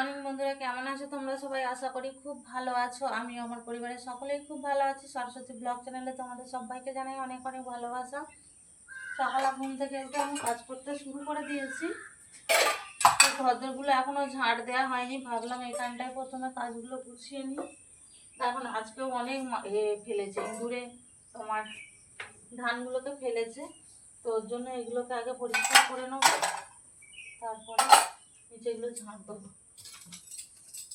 Morning বন্ধুরা কেমন আছো? তোমরা সবাই আশা করি খুব ভালো আছো। আমি আমার পরিবারের সকলেই খুব ভালো আছি। সরস্বতী ব্লগ চ্যানেলে তোমাদের সবাইকে জানাই অনেক অনেক ভালোবাসা। সকালে ঘুম থেকে আমি কাজ করতে শুরু করে দিয়েছি। ঘরদরগুলো এখনও ঝাড় দেওয়া হয়নি। ভাবলাম এখানটায় প্রথমে কাজগুলো গুছিয়ে নিই। এখন আজকেও অনেক ফেলেছে। দূরে তোমার ধানগুলোকে ফেলেছে। তো ওর জন্য এগুলোকে আগে পরিষ্কার করে নেব। তারপরে নিচেগুলো ঝাঁট দেবো।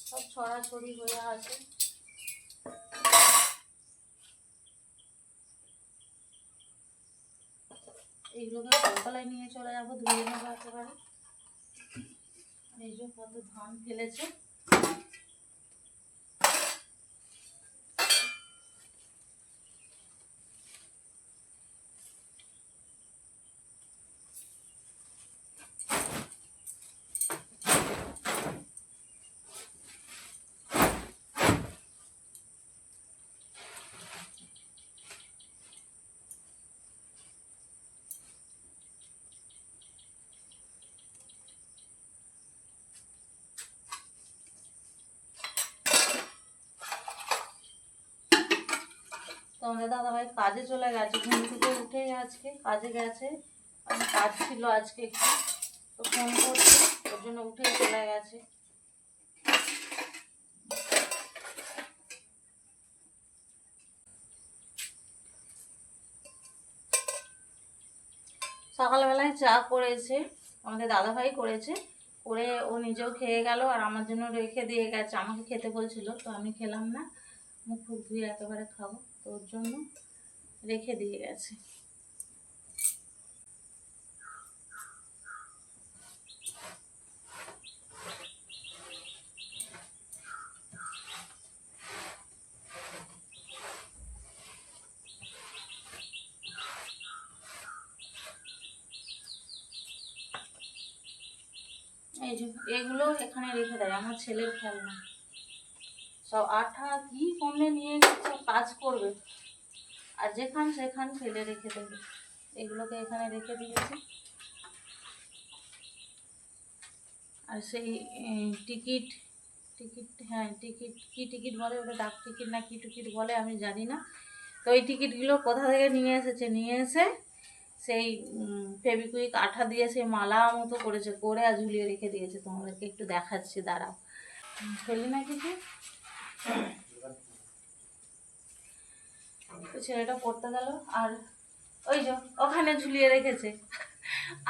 সব ছড়াছড়ি হয়ে আছে। এইগুলোকে কলতলায় নিয়ে চলে যাব, ধুয়ে নেব একেবারে। এই যে কত ধান ফেলেছে। তোমাদের দাদাভাই কাজে চলে গেছে, ঘুম থেকে উঠে আজকে কাজে গেছে। আমি কাজ ছিল আজকে একটু, তো ফোন করছি, ওর জন্য উঠে চলে গেছে। সকালবেলায় চা করেছে, আমাদের দাদাভাই করেছে। করে ও নিজেও খেয়ে গেল, আর আমার জন্য রেখে দিয়ে গেছে, আমাকে খেতে বলছিল, তো আমি খেলাম না। মুখ ধুয়ে একেবারে খাব, তো ওর জন্য রেখে দিয়ে গেছে। এই যে, এগুলো এখানে রেখে দেয়, আমার ছেলের খেলনা। সব আঠা কি কমে নিয়ে সব কাজ করবে। আর যেখান সেখান ফেলে রেখে দেবে। এগুলোকে এখানে রেখে দিয়েছি। আর সেই টিকিট টিকিট হ্যাঁ টিকিট, কি টিকিট বলে ওটা, ডাক টিকিট না কি টিকিট বলে আমি জানি না। তো ওই টিকিটগুলো কোথা থেকে নিয়ে এসেছে? নিয়ে এসে সেই ফেবিকুইক আঠা দিয়ে সেই মালা মতো করেছে, করে আর ঝুলিয়ে রেখে দিয়েছে। তোমাদেরকে একটু দেখাচ্ছি, দাঁড়াও। ফেলি না কিছু? তো ছেলেটা পড়তে গেল আর ওই যে ওখানে ঝুলিয়ে রেখেছে।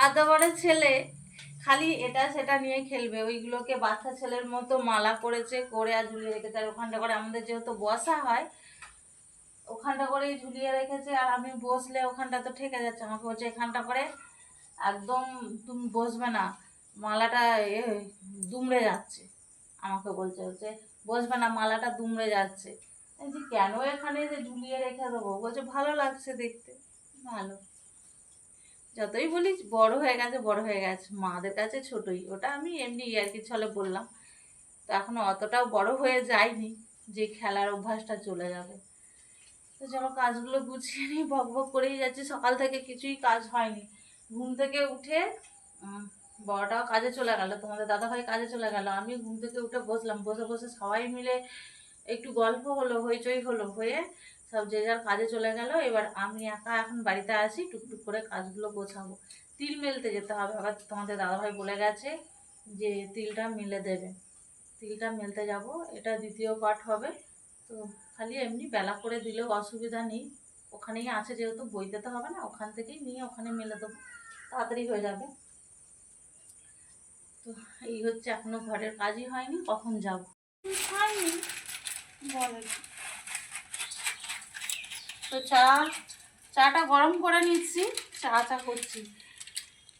আদা বড় ছেলে, খালি এটা সেটা নিয়ে খেলবে। ওইগুলোকে বাচ্চা ছেলের মতো মালা করেছে করে আর ঝুলিয়ে রেখেছে। আর ওখানটা করে আমাদের যেহেতু বসা হয়, ওখানটা করেই ঝুলিয়ে রেখেছে। আর আমি বসলে ওখানটা তো ঠেকে যাচ্ছে। আমাকে বলছে, এখানটা করে একদম তুমি বসবে না। মালাটা এ দুমড়ে যাচ্ছে। আমাকে বলছে, হচ্ছে বসবে না মালাটা দুমড়ে যাচ্ছে। বলছি, কেন এখানে যে ঝুলিয়ে রেখে দেবো? বলছে ভালো লাগছে দেখতে। ভালো। যতই বলি বড় হয়ে গেছে বড় হয়ে গেছে। মাদের কাছে ছোটই। ওটা আমি এমনি আর কি ছলে বললাম। তো এখনও অতটাও বড় হয়ে যায়নি যে খেলার অভ্যাসটা চলে যাবে। তো চলো কাজগুলো গুছিয়ে নিই বক বক করেই যাচ্ছি সকাল থেকে কিছুই কাজ হয়নি। ঘুম থেকে উঠে বড়টাও কাজে চলে গেল, তোমাদের দাদাভাই কাজে চলে গেল আমি ঘুম থেকে উঠে বসলাম, বসে বসে সবাই মিলে একটু গল্প হলো, হইচই হলো, হয়ে সব যে যার কাজে চলে গেল, এবার আমি একা এখন বাড়িতে আছি, টুকটুক করে কাজগুলো গোছাবো। তিল মেলতে যেতে হবে, আবার তোমাদের দাদাভাই বলে গেছে যে তিলটা মেলে দেবে। তিলটা মেলতে যাব, এটা দ্বিতীয় পার্ট হবে, তো খালি এমনি বেলা করে দিলেও অসুবিধা নেই। ওখানেই আছে যেহেতু বইতে তো হবে না, ওখান থেকেই নিয়ে ওখানে মেলে দেবো। তাড়াতাড়ি হয়ে যাবে। তো এই হচ্ছে এখনও ঘরের কাজই হয়নি কখন যাব? হয়নি। বলে তো চা চাটা গরম করে নিচ্ছি চা চা করছি।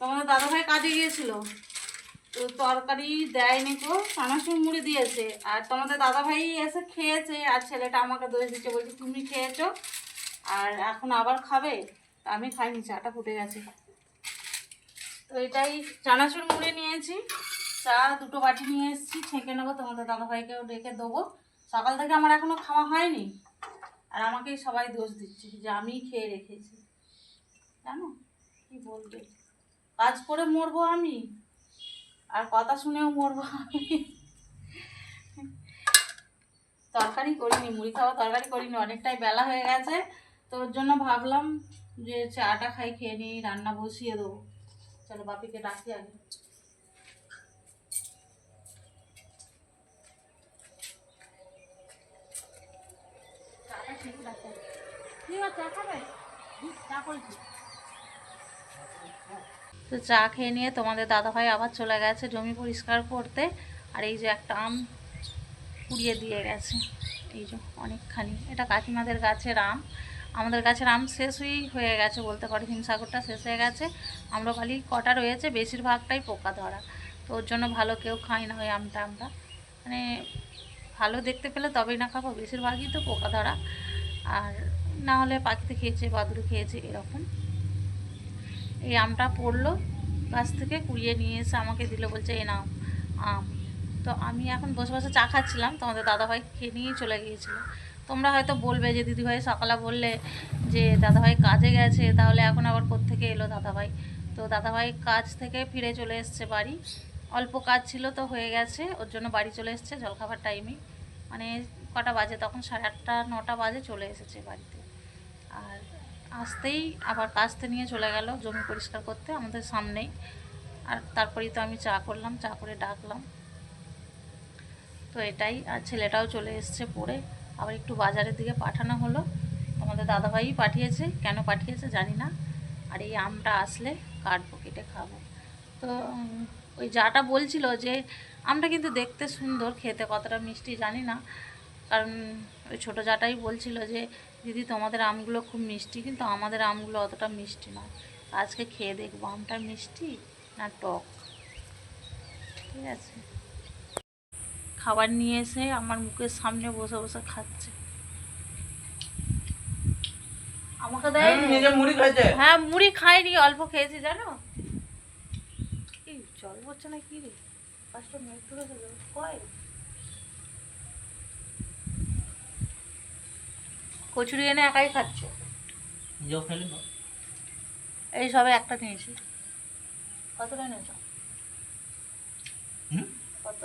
তোমাদের দাদাভাই কাজে গিয়েছিল তো তরকারি দেয়নি গো চানাচুর মুড়ি দিয়েছে। আর তোমাদের দাদাভাই এসে খেয়েছে আর ছেলেটা আমাকে দোষ দিচ্ছে বলছে তুমি খেয়েছো আর এখন আবার খাবে? আমি খাইনি চাটা ফুটে গেছে। তো এটাই চানাচুর মুড়ে নিয়েছি। চা দুটো বাটি নিয়ে এসেছি, ছেঁকে নেব, তোমাদের দাদাভাইকেও ডেকে দেবো। সকাল থেকে আমার এখনও খাওয়া হয়নি, আর আমাকেই সবাই দোষ দিচ্ছে যে আমিই খেয়ে রেখেছি। জানো? কি বলবে? কাজ করে মরবো আমি, আর কথা শুনেও মরবো আমি। তরকারি করিনি, মুড়ি খাওয়া তরকারি করিনি, অনেকটাই বেলা হয়ে গেছে। তো ওর জন্য ভাবলাম যে চাটা খাই, খেয়ে নিই, রান্না বসিয়ে দেবো। চলো বাপিকে ডাকি আগে। তো চা খেয়ে নিয়ে তোমাদের দাদাভাই আবার চলে গেছে জমি পরিষ্কার করতে, আর এই যে একটা আম কুড়িয়ে দিয়ে গেছে। এই যে অনেকখানি। এটা কাকিমাদের গাছের আম। আমাদের গাছের আম শেষ হয়েই হয়ে গেছে বলতে পারি, হিমসাগরটা শেষ হয়ে গেছে। আমরা খালি কটা রয়েছে, বেশিরভাগটাই পোকা ধরা। তো ওর জন্য ভালো কেউ খাই না ওই আমটা আমরা। মানে ভালো দেখতে পেলে তবেই না খাব, বেশিরভাগই তো পোকা ধরা। আর না হলে পাখিতে খেয়েছে, বাদুড়ে খেয়েছে, এরকম। এই আমটা পড়ল, গাছ থেকে কুড়িয়ে নিয়ে এসে আমাকে দিল, বলছে, এ নাও আম। তো আমি এখন বসে বসে চা খাচ্ছিলাম তোমাদের দাদাভাই খেয়ে নিয়েই চলে গিয়েছিল। তোমরা হয়তো বলবে যে দিদিভাই সকালে বললে যে, দাদাভাই কাজে গেছে, তাহলে এখন আবার কোত্থেকে এলো দাদাভাই? তো দাদাভাই কাজ থেকে ফিরে চলে এসছে বাড়ি। অল্প কাজ ছিল তো হয়ে গেছে, ওর জন্য বাড়ি চলে এসছে জলখাবার টাইমে মানে কটা বাজে, তখন সাড়ে আটটা, নটা বাজে চলে এসেছে বাড়িতে। আর আসতেই আবার কাজতে নিয়ে চলে গেল, জমি পরিষ্কার করতে আমাদের সামনেই। আর তারপরেই তো আমি চা করলাম, চা করে ডাকলাম। তো এটাই, আর ছেলেটাও চলে এসছে পড়ে। আবার একটু বাজারের দিকে পাঠানো হলো। আমাদের দাদাভাই পাঠিয়েছে, কেন পাঠিয়েছে জানি না। আর এই আমটা আসলে কাটবো কেটে খাব। তো ওই যাটা বলছিল যে আমটা কিন্তু দেখতে সুন্দর, খেতে কতটা মিষ্টি জানি না। কারণ ওই ছোটো জাটাই বলছিল যে, দিদি, তোমাদের আমগুলো খুব মিষ্টি, কিন্তু আমাদের আমগুলো অতটা মিষ্টি নয় আজকে খেয়ে দেখব, আমটা মিষ্টি না টক? ঠিক আছে। খাবার নিয়ে এসে আমার মুখের সামনে বসে বসে খাচ্ছে। আমাকে দেয় নিজে মুড়ি খাইছে। হ্যাঁ মুড়ি খাইনি অল্প খেয়েছি জানো? এই জল পড়ছে না কি রে? পাঁচটা মিনিট ধরে গেল কয়? কচুরি এনে একাই খাচ্ছ। নিজেও খেলি এই সবে একটা নিয়েছি। কতটা নিয়েছ হুম? কত?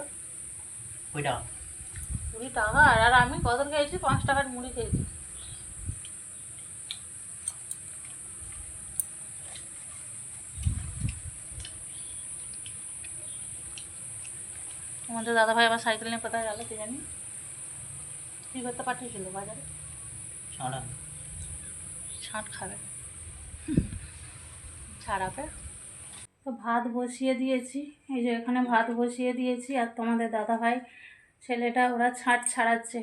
কুড়ি টাকা? আর আমি কত খেয়েছি? পাঁচ টাকার মুড়ি খেয়েছি। আমাদের দাদাভাই আবার সাইকেল নিয়ে কোথায় গেল কে জানি। কি করতে পাঠিয়েছিল বাজারে? ছাড়া। ছাঁট খাবে। ছাড়াবে? তো ভাত বসিয়ে দিয়েছি। এই যে এখানে ভাত বসিয়ে দিয়েছি আর তোমাদের দাদাভাই ছেলেটা ওরা ছাট ছাড়াচ্ছে।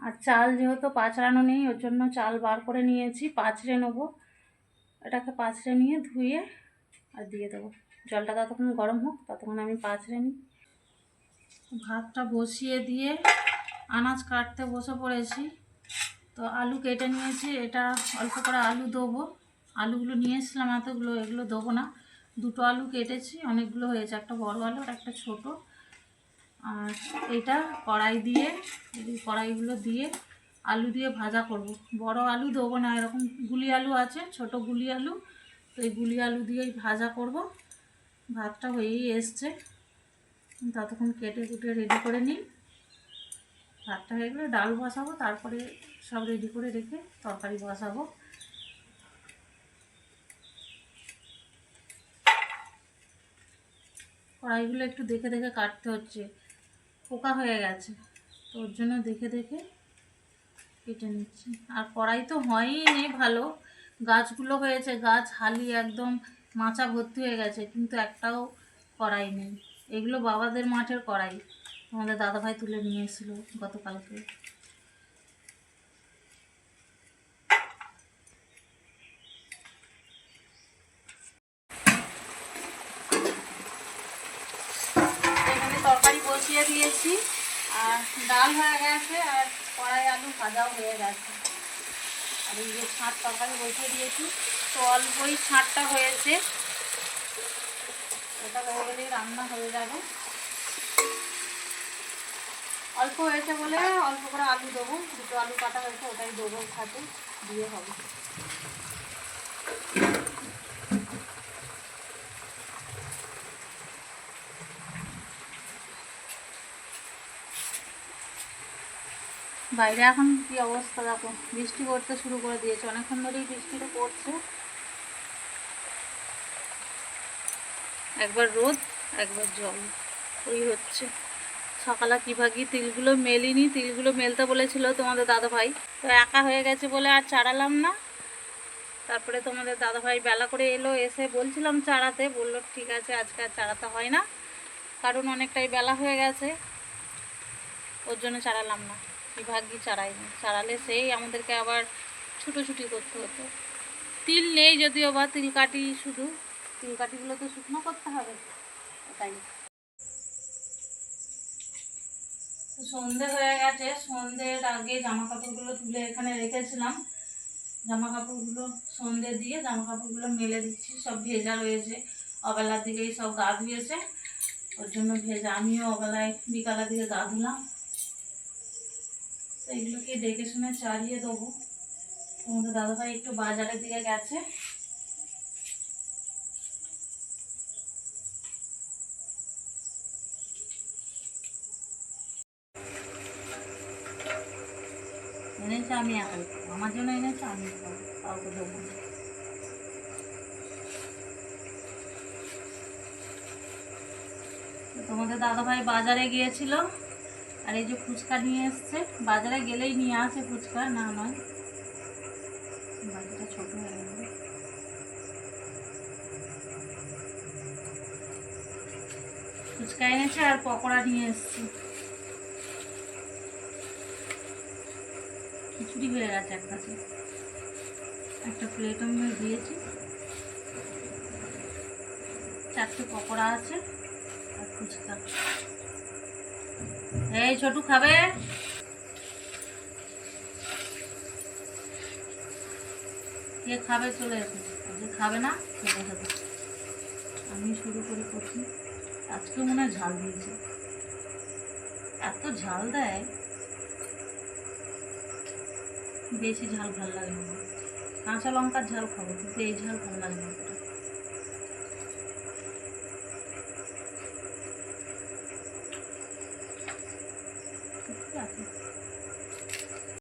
আর চাল যেহেতু পাচড়ানো নেই ওর জন্য চাল বার করে নিয়েছি। পাঁচড়ে নেব। এটাকে পাঁচড়ে নিয়ে ধুয়ে আর দিয়ে দেবো। জলটা ততক্ষণ গরম হোক ততক্ষণ আমি পাঁচড়ে নিই। ভাতটা বসিয়ে দিয়ে আনাজ কাটতে বসে পড়েছি। তো আলু কেটে নিয়েছি, এটা অল্প করে আলু দেবো। আলুগুলো নিয়ে এসেছিলাম এতগুলো, এগুলো দেবো না। দুটো আলু কেটেছি, অনেকগুলো হয়েছে, একটা বড় আলু আর একটা ছোট। আর এটা কড়াই দিয়ে, এই কড়াইগুলো দিয়ে আলু দিয়ে ভাজা করব। বড় আলু দেবো না, এরকম গুলি আলু আছে, ছোট গুলি আলু। তো এই গুলি আলু দিয়েই ভাজা করব। ভাতটা হয়েই এসছে। ততক্ষণ কেটে কুটে রেডি করে নিই ভাতটা হয়ে গেলে ডাল বসাবো, তারপরে সব রেডি করে রেখে তরকারি বসাবো। কড়াইগুলো একটু দেখে দেখে কাটতে হচ্ছে, পোকা হয়ে গেছে, তো ওর জন্য দেখে দেখে কেটে নিচ্ছি। আর কড়াই তো হয়ই নি ভালো, গাছগুলো হয়েছে, গাছ হালি একদম মাচা ভর্তি হয়ে গেছে, কিন্তু একটাও কড়াই নেই। এগুলো বাবাদের মাঠের কড়াই। আমাদের দাদাভাই তুলে নিয়ে এসেছিল গতকালকে। তরকারি বসিয়ে দিয়েছি। আর ডাল হয়ে গেছে আর কড়াই আলু ভাজাও হয়ে গেছে। আর এই যে ছাঁট তরকারি বসিয়ে দিয়েছি। তো অল্পই ছাঁটটা হয়েছে। হয়ে রান্না হয়ে যাবে। অল্প হয়েছে বলে অল্প করে আলু দেবো। দুটো আলু কাটা হয়েছে, ওটাই দেবো সাথে, দিয়ে হবে। বাইরে এখন কি অবস্থা দেখো? বৃষ্টি পড়তে শুরু করে দিয়েছে। অনেকক্ষণ ধরেই বৃষ্টিটা পড়ছে। একবার রোদ, একবার জল। ওই হচ্ছে। সকালে কি ভাগি তিলগুলো মেলিনি, তিলগুলো মেলতে বলেছিল তোমাদের দাদা ভাই তো একা হয়ে গেছে বলে আর চাড়ালাম না। তারপরে তোমাদের দাদা ভাই বেলা করে এলো, এসে বলছিলাম চাড়াতে। বলল, ঠিক আছে, আজকে আর চাড়াতে হয় না। কারণ অনেকটাই বেলা হয়ে গেছে। ওর জন্য চাড়ালাম না। কি ভাগ্যি চাড়াইনি চাড়ালে সেই আমাদেরকে আবার ছুটোছুটি করতে হতো। তিল নেই যদিও বা, তিল কাটি শুধু। তিল কাটিগুলো তো শুকনো করতে হবে, তাই সন্ধে হয়ে গেছে, সন্ধ্যের আগে জামা কাপড়গুলো তুলে এখানে রেখেছিলাম। জামা কাপড়গুলো সন্ধে দিয়ে জামা কাপড়গুলো মেলে দিচ্ছি, সব ভেজা রয়েছে, অবেলার দিকেই সব গা ধুয়েছে। ওর জন্য ভেজা, আমিও অবেলায় বিকালের দিকে গা ধুলাম। তো এগুলোকে দেখে শুনে চালিয়ে দেবো। তোমাদের দাদাভাই একটু বাজারের দিকে গেছে। এনেছে, আমি একাই আমার জন্য এনেছে, আমি কাউকে দেবো তোমাদের দাদাভাই বাজারে গিয়েছিল, আর এই যে ফুচকা নিয়ে এসছে। বাজারে গেলেই নিয়ে আসে ফুচকা, না নয়। বাজারটা ছোট হয়ে গেল। ফুচকা এনেছে আর পকোড়া নিয়ে এসছে। খিচুড়ি হয়ে গেছে এক কাছে একটা প্লেট আমি দিয়েছি। চারটে পকোড়া আছে আর ফুচকা। এই ছোটু খাবে? কে খাবে চলে আর যে খাবে না আমি শুরু করি আজকে মনে হয় ঝাল দিয়েছে। এত ঝাল দেয়। বেশি ঝাল ভালো লাগে না কাঁচা লঙ্কার ঝাল খাব, কিন্তু এই ঝাল ভালো লাগে না।